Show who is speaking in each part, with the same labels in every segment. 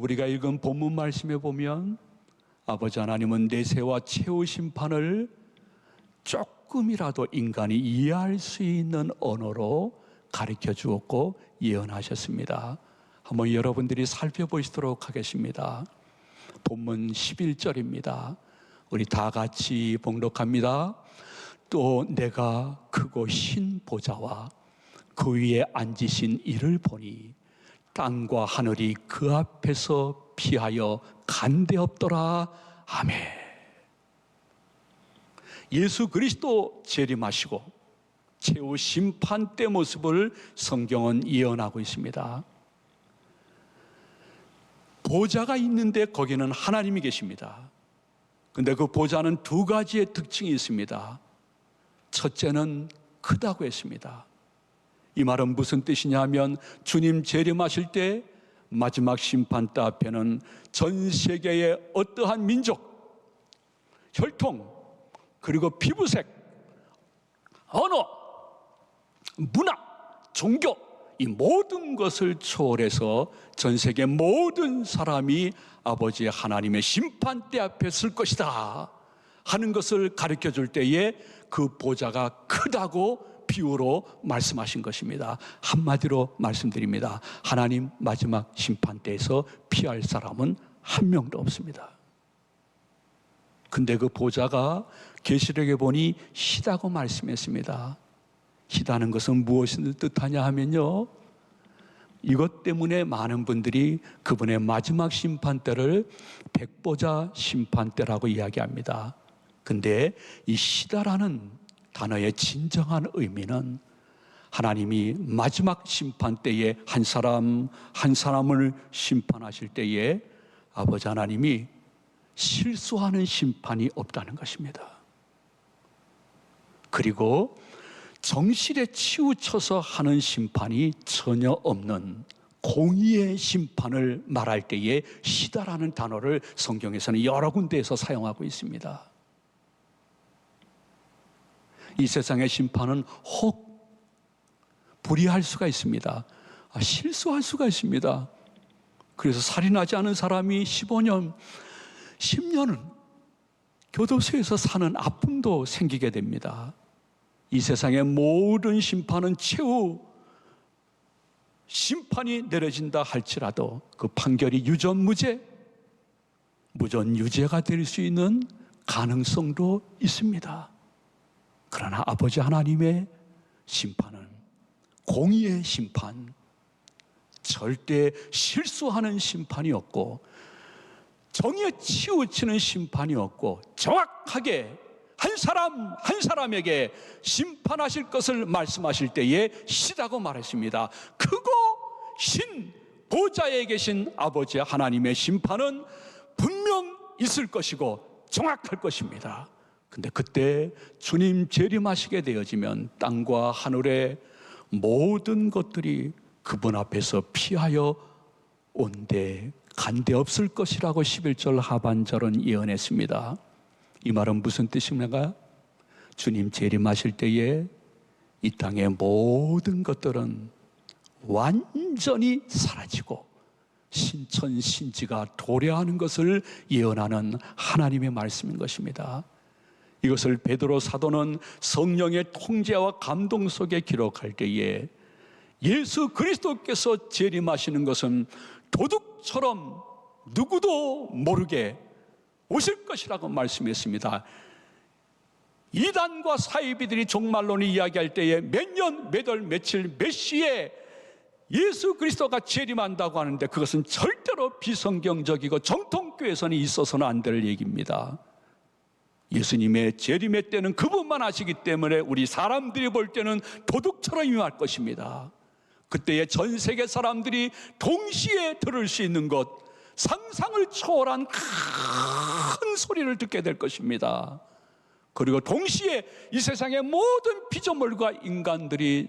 Speaker 1: 우리가 읽은 본문 말씀에 보면 아버지 하나님은 내세와 최후 심판을 조금이라도 인간이 이해할 수 있는 언어로 가르쳐 주었고 예언하셨습니다. 한번 여러분들이 살펴보시도록 하겠습니다. 본문 11절입니다. 우리 다 같이 봉독합니다. 또 내가 크고 흰 보좌와 그 위에 앉으신 이를 보니 땅과 하늘이 그 앞에서 피하여 간대 없더라. 아멘. 예수 그리스도 재림하시고 최후 심판 때 모습을 성경은 예언하고 있습니다. 보좌가 있는데 거기는 하나님이 계십니다. 근데 그 보좌는 두 가지의 특징이 있습니다. 첫째는 크다고 했습니다. 이 말은 무슨 뜻이냐 하면 주님 재림하실 때 마지막 심판 때 앞에는 전 세계의 어떠한 민족, 혈통, 그리고 피부색, 언어, 문화, 종교, 이 모든 것을 초월해서 전 세계 모든 사람이 아버지 하나님의 심판대 앞에 설 것이다 하는 것을 가르쳐 줄 때에 그 보좌가 크다고 비유로 말씀하신 것입니다. 한마디로 말씀드립니다. 하나님 마지막 심판대에서 피할 사람은 한 명도 없습니다. 근데 그 보좌가 계시록에 보니 희다고 말씀했습니다. 희다는 것은 무엇을 뜻하냐 하면요. 이것 때문에 많은 분들이 그분의 마지막 심판 때를 백보자 심판 때라고 이야기합니다. 근데 이 시다라는 단어의 진정한 의미는 하나님이 마지막 심판 때에 한 사람 한 사람을 심판하실 때에 아버지 하나님이 실수하는 심판이 없다는 것입니다. 그리고 정실에 치우쳐서 하는 심판이 전혀 없는 공의의 심판을 말할 때에 시다라는 단어를 성경에서는 여러 군데에서 사용하고 있습니다. 이 세상의 심판은 혹 불의할 수가 있습니다. 아, 실수할 수가 있습니다. 그래서 살인하지 않은 사람이 15년, 10년은 교도소에서 사는 아픔도 생기게 됩니다. 이 세상의 모든 심판은 최후 심판이 내려진다 할지라도 그 판결이 유전무죄, 무전유죄가 될 수 있는 가능성도 있습니다. 그러나 아버지 하나님의 심판은 공의의 심판, 절대 실수하는 심판이 없고 정의에 치우치는 심판이 없고 정확하게 한 사람 한 사람에게 심판하실 것을 말씀하실 때에 시다고 말했습니다. 크고 신 보좌에 계신 아버지 하나님의 심판은 분명 있을 것이고 정확할 것입니다. 근데 그때 주님 재림하시게 되어지면 땅과 하늘의 모든 것들이 그분 앞에서 피하여 온데 간데 없을 것이라고 11절 하반절은 예언했습니다. 이 말은 무슨 뜻입니까? 주님 재림하실 때에 이 땅의 모든 것들은 완전히 사라지고 신천신지가 도래하는 것을 예언하는 하나님의 말씀인 것입니다. 이것을 베드로 사도는 성령의 통제와 감동 속에 기록할 때에 예수 그리스도께서 재림하시는 것은 도둑처럼 누구도 모르게 오실 것이라고 말씀했습니다. 이단과 사이비들이 종말론을 이야기할 때에 몇 년, 몇 월, 며칠, 몇 시에 예수 그리스도가 재림한다고 하는데 그것은 절대로 비성경적이고 정통교회에서는 있어서는 안 될 얘기입니다. 예수님의 재림의 때는 그분만 아시기 때문에 우리 사람들이 볼 때는 도둑처럼 임할 것입니다. 그때의 전 세계 사람들이 동시에 들을 수 있는 것, 상상을 초월한 큰 소리를 듣게 될 것입니다. 그리고 동시에 이 세상의 모든 피조물과 인간들이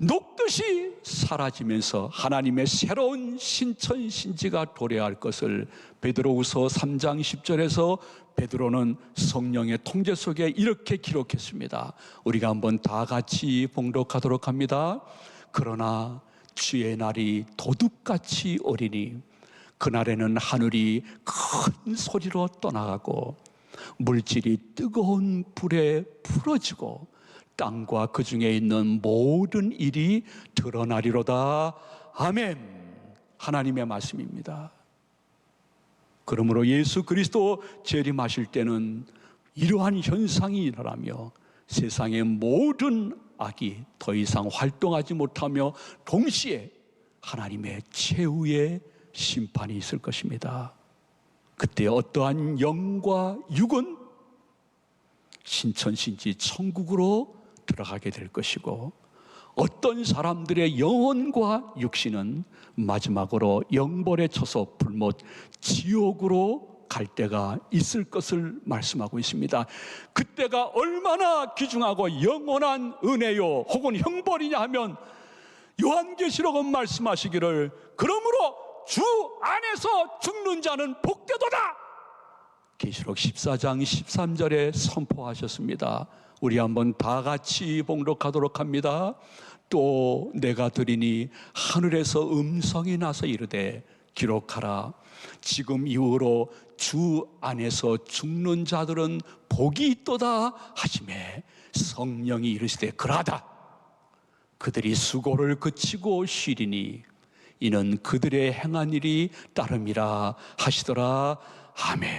Speaker 1: 녹듯이 사라지면서 하나님의 새로운 신천 신지가 도래할 것을 베드로후서 3장 10절에서 베드로는 성령의 통제 속에 이렇게 기록했습니다. 우리가 한번 다 같이 봉독하도록 합니다. 그러나 주의 날이 도둑같이 오리니 그날에는 하늘이 큰 소리로 떠나가고 물질이 뜨거운 불에 풀어지고 땅과 그 중에 있는 모든 일이 드러나리로다. 아멘. 하나님의 말씀입니다. 그러므로 예수 그리스도 재림하실 때는 이러한 현상이 일어나며 세상의 모든 악이 더 이상 활동하지 못하며 동시에 하나님의 최후의 심판이 있을 것입니다. 그때 어떠한 영과 육은 신천신지 천국으로 들어가게 될 것이고 어떤 사람들의 영혼과 육신은 마지막으로 영벌에 쳐서 불못 지옥으로 갈 때가 있을 것을 말씀하고 있습니다. 그때가 얼마나 귀중하고 영원한 은혜요 혹은 형벌이냐 하면 요한계시록은 말씀하시기를 그러므로 주 안에서 죽는 자는 복되도다. 계시록 14장 13절에 선포하셨습니다. 우리 한번 다 같이 봉독하도록 합니다. 또 내가 들으니 하늘에서 음성이 나서 이르되 기록하라. 지금 이후로 주 안에서 죽는 자들은 복이 있도다 하심에 성령이 이르시되 그러하다. 그들이 수고를 그치고 쉬리니 이는 그들의 행한 일이 따름이라 하시더라. 아멘.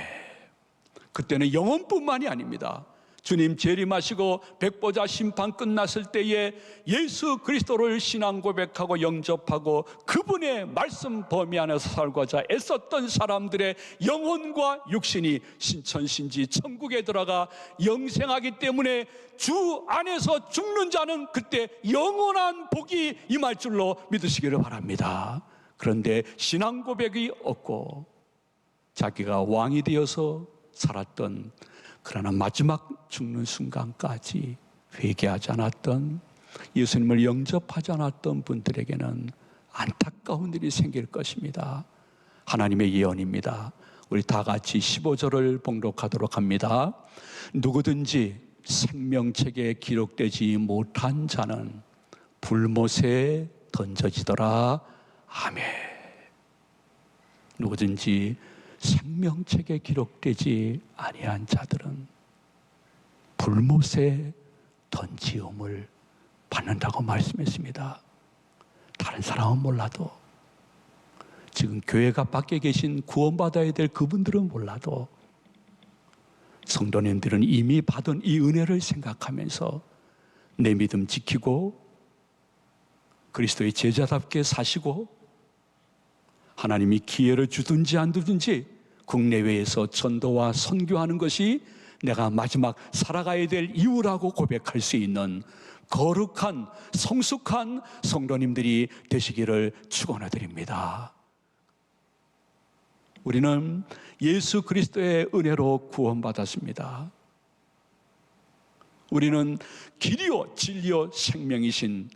Speaker 1: 그때는 영혼뿐만이 아닙니다. 주님 재림하시고 백보자 심판 끝났을 때에 예수 그리스도를 신앙 고백하고 영접하고 그분의 말씀 범위 안에서 살고자 애썼던 사람들의 영혼과 육신이 신천신지 천국에 들어가 영생하기 때문에 주 안에서 죽는 자는 그때 영원한 복이 임할 줄로 믿으시기를 바랍니다. 그런데 신앙 고백이 없고 자기가 왕이 되어서 살았던 그러나 마지막 죽는 순간까지 회개하지 않았던 예수님을 영접하지 않았던 분들에게는 안타까운 일이 생길 것입니다. 하나님의 예언입니다. 우리 다 같이 15절을 봉독하도록 합니다. 누구든지 생명책에 기록되지 못한 자는 불못에 던져지더라. 아멘. 누구든지 생명책에 기록되지 아니한 자들은 불못에 던지움을 받는다고 말씀했습니다. 다른 사람은 몰라도 지금 교회가 밖에 계신 구원받아야 될 그분들은 몰라도 성도님들은 이미 받은 이 은혜를 생각하면서 내 믿음 지키고 그리스도의 제자답게 사시고 하나님이 기회를 주든지 안 주든지 국내외에서 전도와 선교하는 것이 내가 마지막 살아가야 될 이유라고 고백할 수 있는 거룩한 성숙한 성도님들이 되시기를 축원해 드립니다. 우리는 예수 그리스도의 은혜로 구원받았습니다. 우리는 길이요 진리요 생명이신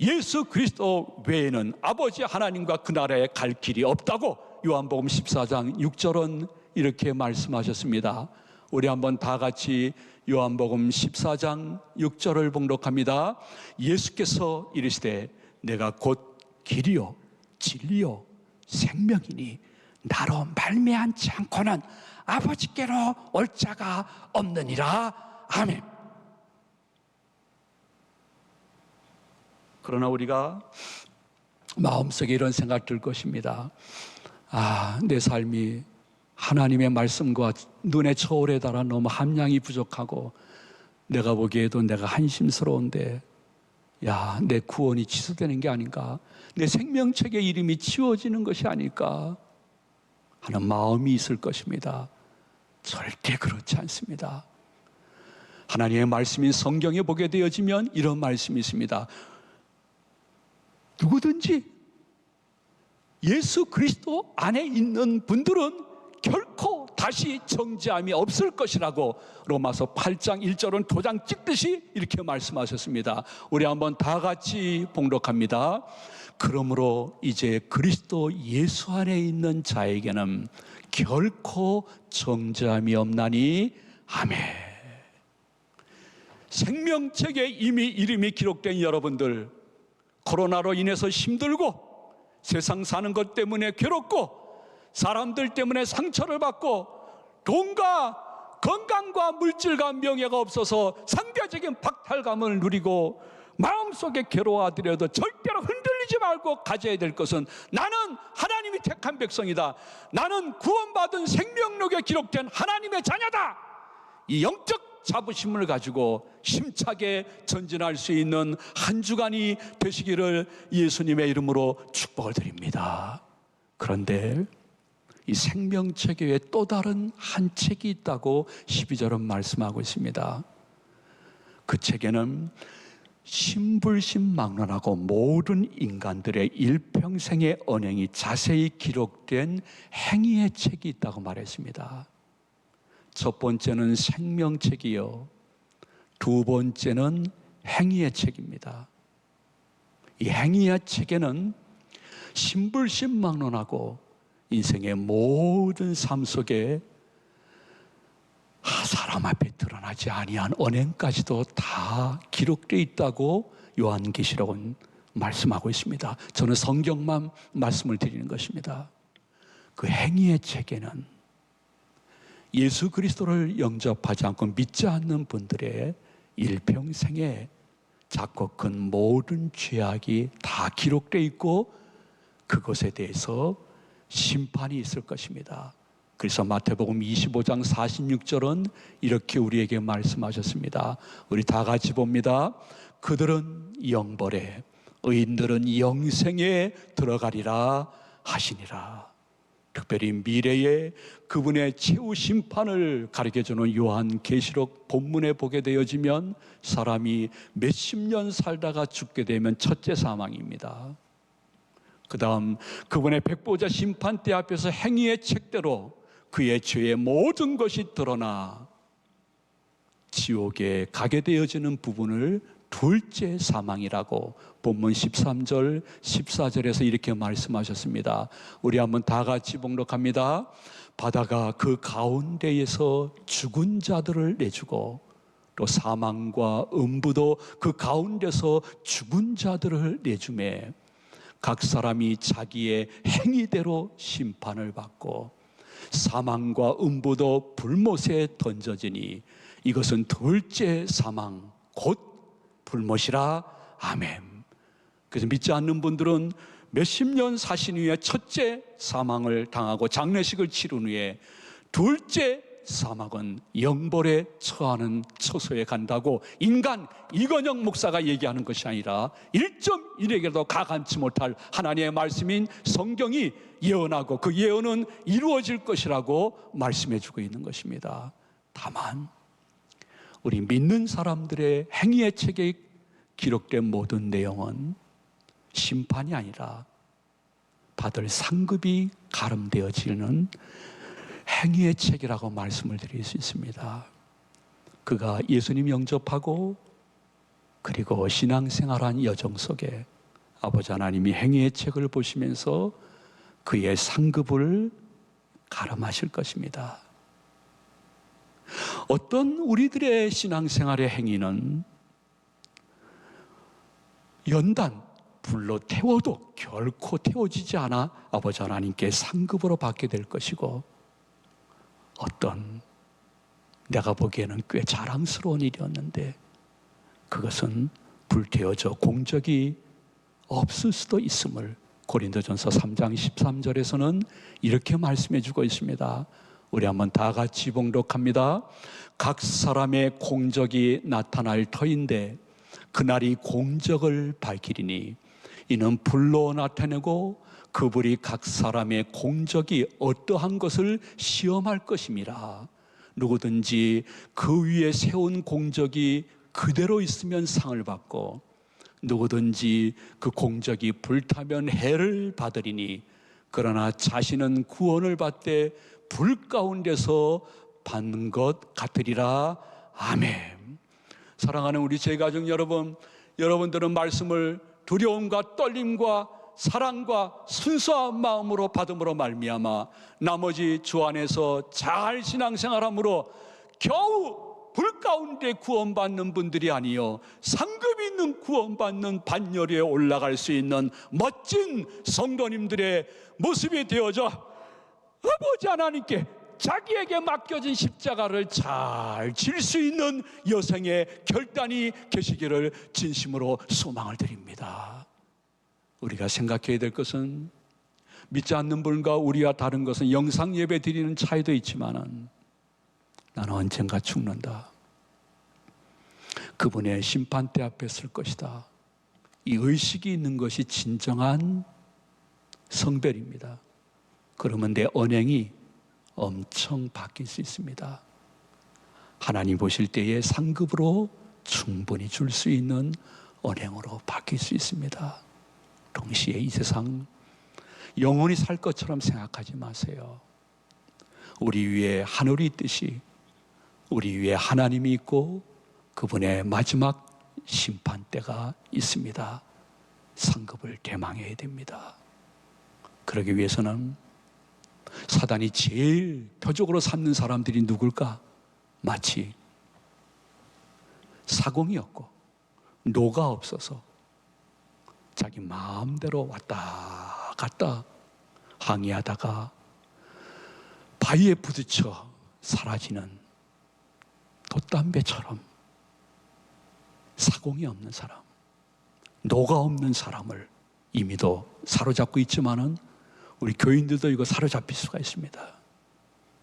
Speaker 1: 예수 그리스도 외에는 아버지 하나님과 그 나라에 갈 길이 없다고 요한복음 14장 6절은 이렇게 말씀하셨습니다. 우리 한번 다 같이 요한복음 14장 6절을 봉독합니다. 예수께서 이르시되 내가 곧 길이요 진리요 생명이니 나로 말미암지 않고는 아버지께로 올 자가 없느니라. 아멘. 그러나 우리가 마음속에 이런 생각 들 것입니다. 아, 내 삶이 하나님의 말씀과 눈에 초월에 달아 너무 함량이 부족하고 내가 보기에도 내가 한심스러운데 야, 내 구원이 취소되는 게 아닌가? 내 생명책의 이름이 지워지는 것이 아닐까? 하는 마음이 있을 것입니다. 절대 그렇지 않습니다. 하나님의 말씀인 성경에 보게 되어지면 이런 말씀이 있습니다. 누구든지 예수 그리스도 안에 있는 분들은 결코 다시 정죄함이 없을 것이라고 로마서 8장 1절은 도장 찍듯이 이렇게 말씀하셨습니다. 우리 한번 다 같이 봉독합니다. 그러므로 이제 그리스도 예수 안에 있는 자에게는 결코 정죄함이 없나니 아멘. 생명책에 이미 이름이 기록된 여러분들 코로나로 인해서 힘들고 세상 사는 것 때문에 괴롭고 사람들 때문에 상처를 받고 돈과 건강과 물질과 명예가 없어서 상대적인 박탈감을 누리고 마음속에 괴로워하더라도 절대로 흔들리지 말고 가져야 될 것은 나는 하나님이 택한 백성이다. 나는 구원받은 생명력에 기록된 하나님의 자녀다. 이 영적 자부심을 가지고 힘차게 전진할 수 있는 한 주간이 되시기를 예수님의 이름으로 축복을 드립니다. 그런데 이 생명체계에 또 다른 한 책이 있다고 12절은 말씀하고 있습니다. 그 책에는 신불신망론하고 모든 인간들의 일평생의 언행이 자세히 기록된 행위의 책이 있다고 말했습니다. 첫 번째는 생명책이요. 두 번째는 행위의 책입니다. 이 행위의 책에는 신불신망론하고 인생의 모든 삶 속에 아, 사람 앞에 드러나지 아니한 언행까지도 다 기록되어 있다고 요한계시록은 말씀하고 있습니다. 저는 성경만 말씀을 드리는 것입니다. 그 행위의 책에는 예수 그리스도를 영접하지 않고 믿지 않는 분들의 일평생에 작고 큰 모든 죄악이 다 기록되어 있고 그것에 대해서 심판이 있을 것입니다. 그래서 마태복음 25장 46절은 이렇게 우리에게 말씀하셨습니다. 우리 다 같이 봅니다. 그들은 영벌에 의인들은 영생에 들어가리라 하시니라. 특별히 미래에 그분의 최후 심판을 가르쳐 주는 요한 계시록 본문에 보게 되어지면 사람이 몇십 년 살다가 죽게 되면 첫째 사망입니다. 그 다음 그분의 백보자 심판대 앞에서 행위의 책대로 그의 죄의 모든 것이 드러나 지옥에 가게 되어지는 부분을 둘째 사망이라고 본문 13절, 14절에서 이렇게 말씀하셨습니다. 우리 한번 다 같이 봉독합니다. 바다가 그 가운데에서 죽은 자들을 내주고 또 사망과 음부도 그 가운데서 죽은 자들을 내주매 각 사람이 자기의 행위대로 심판을 받고 사망과 음부도 불못에 던져지니 이것은 둘째 사망 곧 불못이라 아멘. 그래서 믿지 않는 분들은 몇십 년 사신 후에 첫째 사망을 당하고 장례식을 치른 후에 둘째 사막은 영벌에 처하는 처소에 간다고 인간 이건영 목사가 얘기하는 것이 아니라 1.1에게도 가감치 못할 하나님의 말씀인 성경이 예언하고 그 예언은 이루어질 것이라고 말씀해 주고 있는 것입니다. 다만 우리 믿는 사람들의 행위의 책에 기록된 모든 내용은 심판이 아니라 받을 상급이 가름되어지는 행위의 책이라고 말씀을 드릴 수 있습니다. 그가 예수님 영접하고 그리고 신앙생활한 여정 속에 아버지 하나님이 행위의 책을 보시면서 그의 상급을 가름하실 것입니다. 어떤 우리들의 신앙생활의 행위는 연단, 불로 태워도 결코 태워지지 않아 아버지 하나님께 상급으로 받게 될 것이고 어떤 내가 보기에는 꽤 자랑스러운 일이었는데 그것은 불태워져 공적이 없을 수도 있음을 고린도전서 3장 13절에서는 이렇게 말씀해 주고 있습니다. 우리 한번 다 같이 봉독합니다. 각 사람의 공적이 나타날 터인데 그날이 공적을 밝히리니 이는 불로 나타내고 그 불이 각 사람의 공적이 어떠한 것을 시험할 것임이라. 누구든지 그 위에 세운 공적이 그대로 있으면 상을 받고 누구든지 그 공적이 불타면 해를 받으리니 그러나 자신은 구원을 받되 불 가운데서 받는 것 같으리라. 아멘. 사랑하는 우리 제 가족 여러분, 여러분들은 말씀을 두려움과 떨림과 사랑과 순수한 마음으로 받음으로 말미암아 나머지 주 안에서 잘 신앙생활함으로 겨우 불 가운데 구원받는 분들이 아니요 상급 있는 구원받는 반열에 올라갈 수 있는 멋진 성도님들의 모습이 되어져 아버지 하나님께 자기에게 맡겨진 십자가를 잘 질 수 있는 여성의 결단이 계시기를 진심으로 소망을 드립니다. 우리가 생각해야 될 것은 믿지 않는 분과 우리와 다른 것은 영상 예배 드리는 차이도 있지만은 나는 언젠가 죽는다. 그분의 심판대 앞에 설 것이다. 이 의식이 있는 것이 진정한 성별입니다. 그러면 내 언행이 엄청 바뀔 수 있습니다. 하나님 보실 때에 상급으로 충분히 줄 수 있는 언행으로 바뀔 수 있습니다. 동시에 이 세상 영원히 살 것처럼 생각하지 마세요. 우리 위에 하늘이 있듯이 우리 위에 하나님이 있고 그분의 마지막 심판 때가 있습니다. 상급을 대망해야 됩니다. 그러기 위해서는 사단이 제일 표적으로 삼는 사람들이 누굴까? 마치 사공이 없고 노가 없어서 자기 마음대로 왔다 갔다 항의하다가 바위에 부딪혀 사라지는 돛담배처럼 사공이 없는 사람, 노가 없는 사람을 이미도 사로잡고 있지만은 우리 교인들도 이거 사로잡힐 수가 있습니다.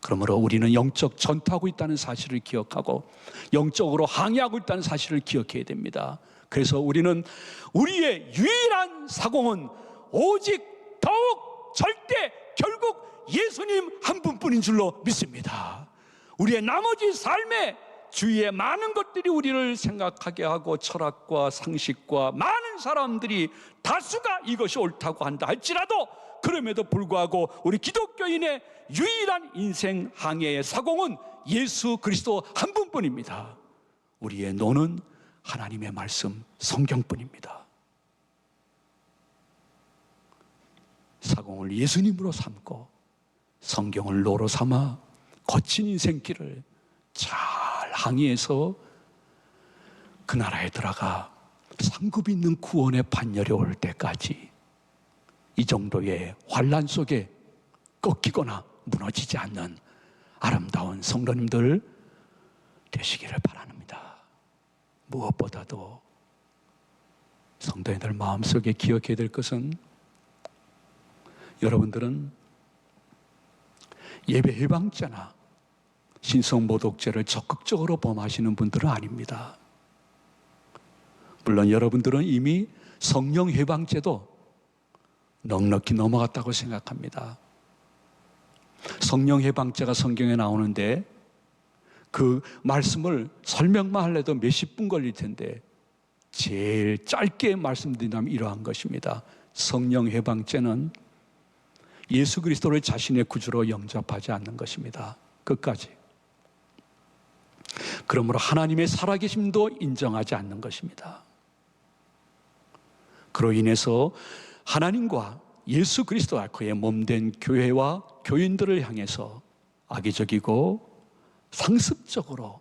Speaker 1: 그러므로 우리는 영적 전투하고 있다는 사실을 기억하고 영적으로 항의하고 있다는 사실을 기억해야 됩니다. 그래서 우리는 우리의 유일한 사공은 오직 더욱 절대 결국 예수님 한 분뿐인 줄로 믿습니다. 우리의 나머지 삶에 주위의 많은 것들이 우리를 생각하게 하고 철학과 상식과 많은 사람들이 다수가 이것이 옳다고 한다 할지라도 그럼에도 불구하고 우리 기독교인의 유일한 인생 항해의 사공은 예수 그리스도 한 분뿐입니다. 우리의 노는 하나님의 말씀 성경뿐입니다. 사공을 예수님으로 삼고 성경을 노로 삼아 거친 인생길을 잘 항의해서 그 나라에 들어가 상급 있는 구원의 반열이 올 때까지 이 정도의 환란 속에 꺾이거나 무너지지 않는 아름다운 성도님들 되시기를 바랍니다. 무엇보다도 성도님들 마음속에 기억해야 될 것은 여러분들은 예배 해방자나 신성 모독죄를 적극적으로 범하시는 분들은 아닙니다. 물론 여러분들은 이미 성령 해방죄도 넉넉히 넘어갔다고 생각합니다. 성령 해방죄가 성경에 나오는데 그 말씀을 설명만 할래도 몇십 분 걸릴 텐데 제일 짧게 말씀드린다면 이러한 것입니다. 성령 해방죄는 예수 그리스도를 자신의 구주로 영접하지 않는 것입니다. 끝까지. 그러므로 하나님의 살아계심도 인정하지 않는 것입니다. 그로 인해서 하나님과 예수 그리스도와 그의 몸된 교회와 교인들을 향해서 악의적이고 상습적으로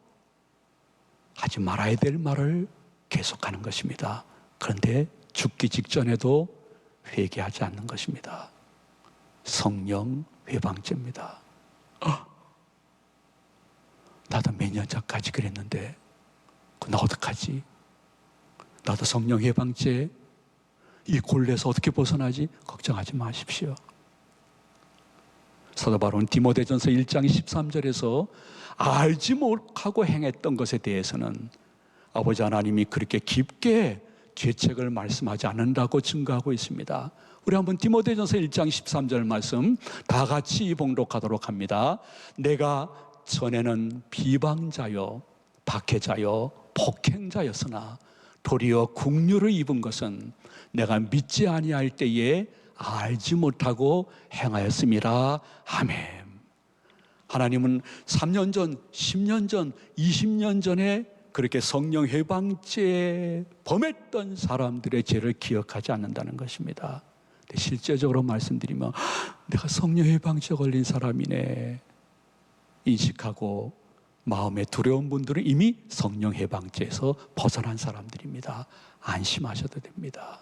Speaker 1: 하지 말아야 될 말을 계속하는 것입니다. 그런데 죽기 직전에도 회개하지 않는 것입니다. 성령 회방죄입니다. 어? 나도 몇 년 전까지 그랬는데 나 어떡하지? 나도 성령 회방죄 이 곤래에서 어떻게 벗어나지? 걱정하지 마십시오. 사도 바로는 디모데전서 1장 13절에서 알지 못하고 행했던 것에 대해서는 아버지 하나님이 그렇게 깊게 죄책을 말씀하지 않는다고 증거하고 있습니다. 우리 한번 디모데전서 1장 13절 말씀 다 같이 봉독하도록 합니다. 내가 전에는 비방자요 박해자요 폭행자였으나 도리어 국류를 입은 것은 내가 믿지 아니할 때에 알지 못하고 행하였습니다. 아멘. 하나님은 3년 전, 10년 전, 20년 전에 그렇게 성령 해방죄 범했던 사람들의 죄를 기억하지 않는다는 것입니다. 실제적으로 말씀드리면 내가 성령 해방죄 걸린 사람이네 인식하고 마음에 두려운 분들은 이미 성령 해방죄에서 벗어난 사람들입니다. 안심하셔도 됩니다.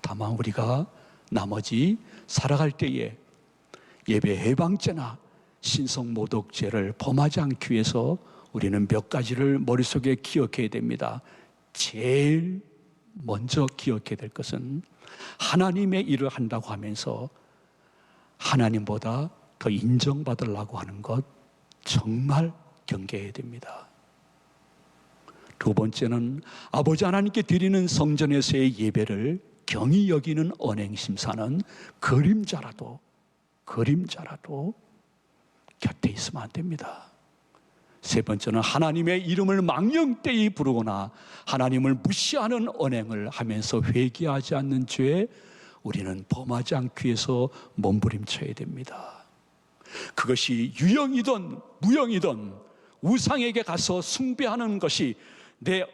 Speaker 1: 다만 우리가 나머지 살아갈 때에 예배 해방죄나 신성 모독죄를 범하지 않기 위해서 우리는 몇 가지를 머릿속에 기억해야 됩니다. 제일 먼저 기억해야 될 것은 하나님의 일을 한다고 하면서 하나님보다 더 인정받으려고 하는 것 정말 경계해야 됩니다. 두 번째는 아버지 하나님께 드리는 성전에서의 예배를 경히 여기는 언행심사는 그림자라도 그림자라도 곁에 있으면 안 됩니다. 세 번째는 하나님의 이름을 망령되이 부르거나 하나님을 무시하는 언행을 하면서 회개하지 않는 죄에 우리는 범하지 않기 위해서 몸부림쳐야 됩니다. 그것이 유형이든 무형이든 우상에게 가서 숭배하는 것이 내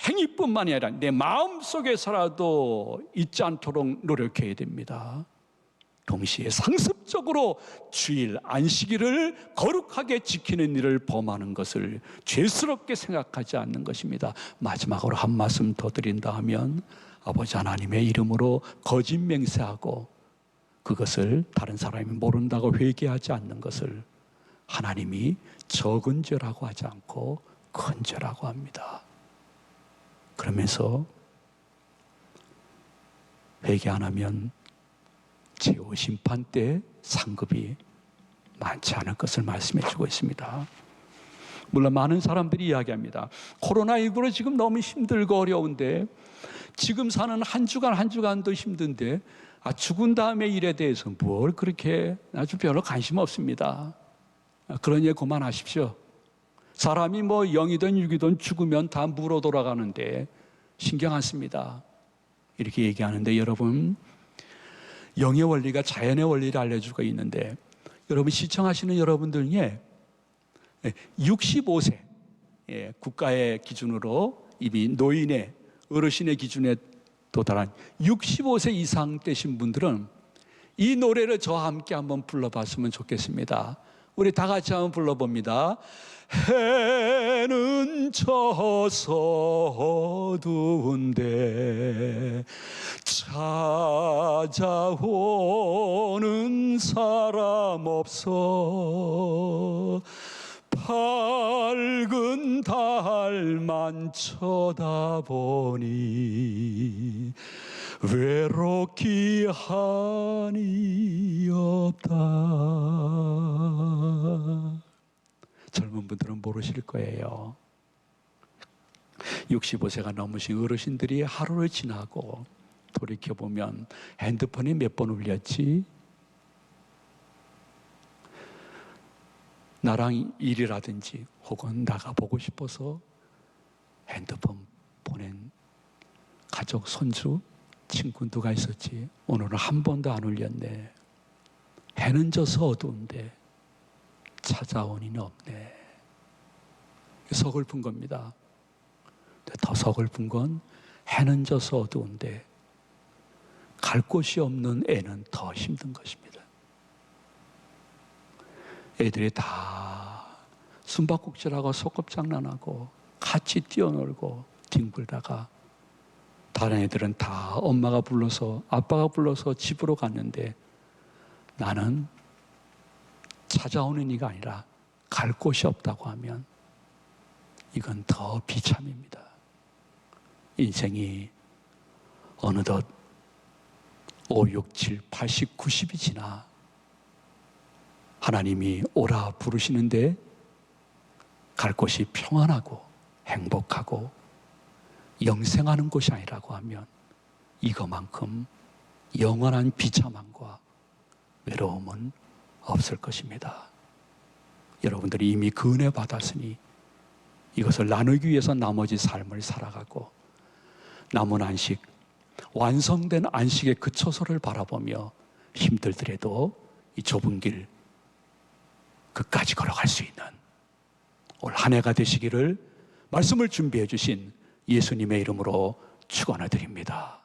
Speaker 1: 행위뿐만이 아니라 내 마음 속에서라도 있지 않도록 노력해야 됩니다. 동시에 상습적으로 주일 안식일을 거룩하게 지키는 일을 범하는 것을 죄스럽게 생각하지 않는 것입니다. 마지막으로 한 말씀 더 드린다 하면 아버지 하나님의 이름으로 거짓 맹세하고 그것을 다른 사람이 모른다고 회개하지 않는 것을 하나님이 적은 죄라고 하지 않고 큰 죄라고 합니다. 그러면서 회개 안 하면 최후 심판 때 상급이 많지 않을 것을 말씀해 주고 있습니다. 물론 많은 사람들이 이야기합니다. 코로나19로 지금 너무 힘들고 어려운데 지금 사는 한 주간 한 주간도 힘든데 아, 죽은 다음의 일에 대해서 뭘 그렇게 아주 별로 관심 없습니다. 얘기 그만하십시오. 사람이 뭐 영이든 육이든 죽으면 다 물어 돌아가는데 신경 안 씁니다. 이렇게 얘기하는데 여러분 영의 원리가 자연의 원리를 알려주고 있는데 여러분 시청하시는 여러분들 중에 65세 예, 국가의 기준으로 이미 노인의 어르신의 기준에 도달한 65세 이상 되신 분들은 이 노래를 저와 함께 한번 불러봤으면 좋겠습니다. 우리 다 같이 한번 불러봅니다. 해는 져서 어두운데 찾아오는 사람 없어 밝은 달만 쳐다보니 외롭기 한이 없다. 젊은 분들은 모르실 거예요. 65세가 넘으신 어르신들이 하루를 지나고 돌이켜보면 핸드폰이 몇 번 울렸지? 나랑 일이라든지 혹은 나가 보고 싶어서 핸드폰 보낸 가족, 손주, 친구 누가 있었지? 오늘은 한 번도 안 울렸네. 해는 져서 어두운데 찾아온 이는 없네. 서글픈 겁니다. 더 서글픈 건 해는 져서 어두운데 갈 곳이 없는 애는 더 힘든 것입니다. 애들이 다 숨바꼭질하고 소꿉장난하고 같이 뛰어놀고 뒹굴다가 다른 애들은 다 엄마가 불러서 아빠가 불러서 집으로 갔는데 나는 찾아오는 이가 아니라 갈 곳이 없다고 하면 이건 더 비참입니다. 인생이 어느덧 5, 6, 7, 80, 90이 지나 하나님이 오라 부르시는데 갈 곳이 평안하고 행복하고 영생하는 곳이 아니라고 하면 이거만큼 영원한 비참함과 외로움은 없을 것입니다. 여러분들이 이미 그 은혜 받았으니 이것을 나누기 위해서 나머지 삶을 살아가고 남은 안식, 완성된 안식의 그 처소를 바라보며 힘들더라도 이 좁은 길 끝까지 걸어갈 수 있는 올 한 해가 되시기를 말씀을 준비해 주신 예수님의 이름으로 축원을 드립니다.